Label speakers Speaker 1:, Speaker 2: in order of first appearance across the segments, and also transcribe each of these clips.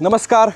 Speaker 1: नमस्कार.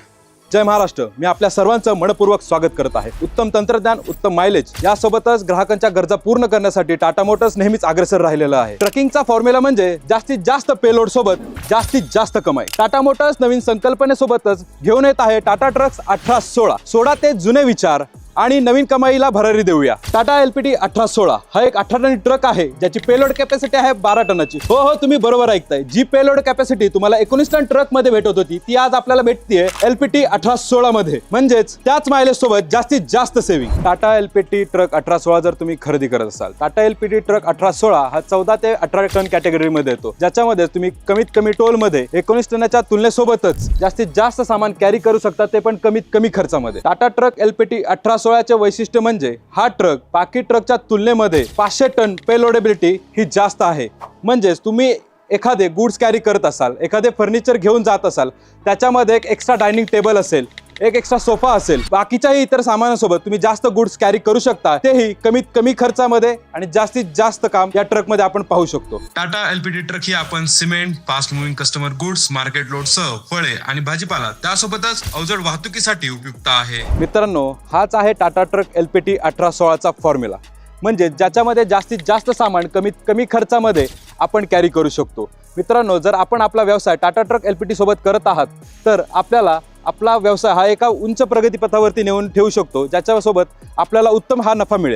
Speaker 1: जय महाराष्ट्र. मी आपल्या सर्वांचं मनपूर्वक स्वागत करत आहे. उत्तम तंत्रज्ञान उत्तम मायलेज यासोबतच ग्राहकांच्या गरजा पूर्ण करण्यासाठी टाटा मोटर्स नेहमीच अग्रेसर राहिलेलं आहे. ट्रकिंगचा फॉर्म्युला म्हणजे जास्तीत जास्त पेलोड सोबत जास्तीत जास्त कमाई. टाटा मोटर्स नवीन संकल्पनेसोबतच घेऊन येत आहे टाटा ट्रक्स अठरा सोळा. सोळा ते जुने विचार. आणि नवीन कमाईला भरारी देऊया. टाटा एल पी टी अठरा सोळा हा एक अठरा टन ट्रक आहे ज्याची पेलोड कॅपॅसिटी आहे बारा टनाची. हो हो तुम्ही बरोबर ऐकताय. जी पेलोड कॅपॅसिटी तुम्हाला एकोणीस टन ट्रकमध्ये भेटत होती ती आज आपल्याला भेटतीये एल पी टी अठरा सोळा मध्ये. म्हणजेच त्याच मायलेज सोबत जास्तीत जास्त saving Tata L P T truck अठरा सोळा जर तुम्ही खरेदी करत असाल Tata L P T truck अठरा सोळा हा चौदा ते अठरा टन कॅटेगरीमध्ये येतो. ज्याच्यामध्ये तुम्ही कमीत कमी टोलमध्ये एकोणीस टनाच्या तुलनेसोबतच जास्तीत जास्त सामान कॅरी करू शकता ते पण कमीत कमी खर्चामध्ये. Tata truck L P T अठरा सोळाचे वैशिष्ट्य म्हणजे हा ट्रक बाकी ट्रकच्या तुलनेमध्ये पाचशे टन पेलोडेबिलिटी ही जास्त आहे. म्हणजेच तुम्ही एखादे गुड्स कॅरी करत असाल एखादे फर्निचर घेऊन जात असाल त्याच्यामध्ये एक एक्स्ट्रा डायनिंग टेबल असेल एक एक्स्ट्रा सोफा असेल. बाकीच्याही इतर सामानासोबत तुम्ही जास्त गुड्स कॅरी करू शकता. तेही कमीत कमी खर्चामध्ये आणि जास्तीत जास्त काम या ट्रकमध्ये आपण पाहू शकतो.
Speaker 2: टाटा एलपीडी ट्रक ही आपण cement fast moving customer goods market load सह फळे आणि भाजीपाला त्यासोबतच अवजड वाहतुकीसाठी उपयुक्त आहे.
Speaker 1: मित्रांनो हाच आहे Tata truck L P T अठरा सोळाचा फॉर्म्युला म्हणजे ज्याच्यामध्ये जास्तीत जास्त सामान कमीत कमी खर्चामध्ये आपण कॅरी करू शकतो. मित्रांनो जर आपण आपला व्यवसाय Tata truck L P T सोबत करत आहात तर आपल्याला आपला व्यवसाय हा एका उंच प्रगतीपथावरती नेऊन ठेवू शकतो ज्याच्यासोबत आपल्याला उत्तम हा नफा मिळेल.